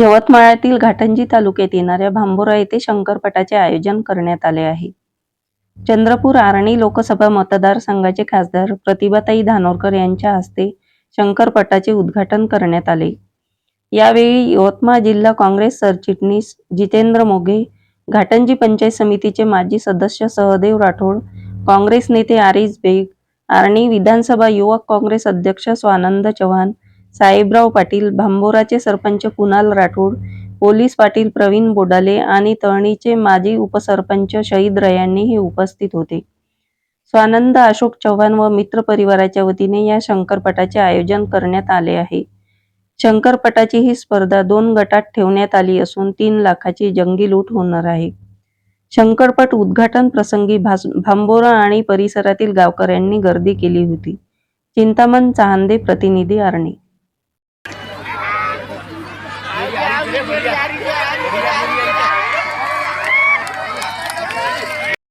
यवतमाळातील घाटंजी तालुक्यात येणाऱ्या भांबोरा येथे शंकरपटाचे आयोजन करण्यात आले आहे. चंद्रपूर आरणी लोकसभा मतदारसंघाचे खासदार प्रतिभाताई धानोरकर यांच्या हस्ते शंकरपटाचे उद्घाटन करण्यात आले. यावेळी यवतमाळ जिल्हा काँग्रेस सरचिटणीस जितेंद्र मोघे घाटंजी पंचायत समितीचे माजी सदस्य सहदेव राठोड काँग्रेस नेते आरिज बेग आर्णी विधानसभा युवक काँग्रेस अध्यक्ष स्वानंद चव्हाण साहेबराव पाटील भांबोराचे सरपंच कुणाल राठोड पोलीस पाटील प्रवीण बोडाले आणि तळणीचे माजी उपसरपंच शहीद रयांनीही उपस्थित होते. स्वानंद अशोक चव्हाण व मित्र परिवाराच्या वतीने या शंकरपटाचे आयोजन करण्यात आले आहे. शंकरपटाची ही स्पर्धा दोन गटात ठेवण्यात आली असून तीन लाखाची जंगी लूट होणार आहे. शंकरपट उद्घाटन प्रसंगी भांबोरा आणि परिसरातील गावकऱ्यांनी गर्दी केली होती. चिंतामण चांदे प्रतिनिधी आर्णी. ಯಾರಿಗೂ